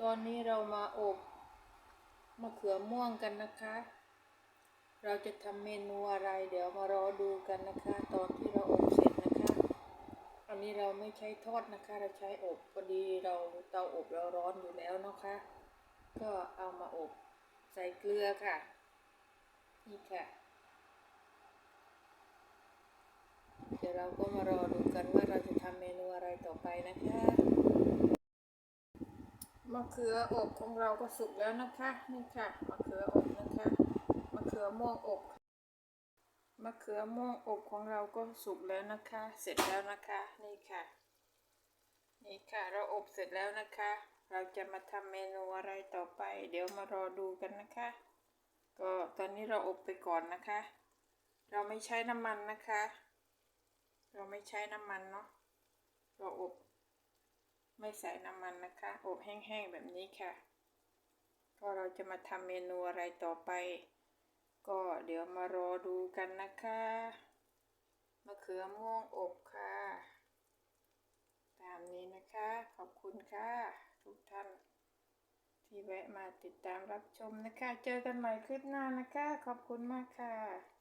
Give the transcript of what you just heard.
ตอนนี้เรามาอบมะเขือม่วงกันนะคะ เราจะทำเมนูอะไรเดี๋ยวมารอดูกันนะคะ ตอนที่เราอบเสร็จนะคะ อันนี้เราไม่ใช้ทอดนะคะ เราใช้อบพอดีเราเตาอบเราร้อนอยู่แล้วนะคะ ก็เอามาอบใส่เกลือค่ะ นี่ค่ะ เดี๋ยวเราก็มารอดูกันว่าเราจะทำเมนูอะไรต่อไปนะคะมะเขืออบของเราก็สุกแล้วนะคะนี่ค่ะมะเขืออบนะคะมะเขือม่วงอบมะเขือม่วงอบของเราก็สุกแล้วนะคะ เสร็จแล้วนะคะนี่ค่ะ นี่ค่ะเราอบเสร็จแล้วนะคะ เราจะมาทำเมนูอะไรต่อไป เดี๋ยวมารอดูกันนะคะ ก็ตอนนี้เราอบไปก่อนนะคะ เราไม่ใช้น้ำมันนะคะ เราไม่ใช้น้ำมันเนาะเราอบ ไม่ใส่น้ำมันนะคะอบแห้งๆแบบนี้ค่ะ ก็เราจะมาทำเมนูอะไรต่อไป ก็เดี๋ยวมารอดูกันนะคะมะเขือม่วงอบค่ะ ตามนี้นะคะขอบคุณค่ะ ทุกท่าน ที่แวะมาติดตามรับชมนะคะ เจอกันใหม่คลิปหน้านะคะ ขอบคุณมากค่ะ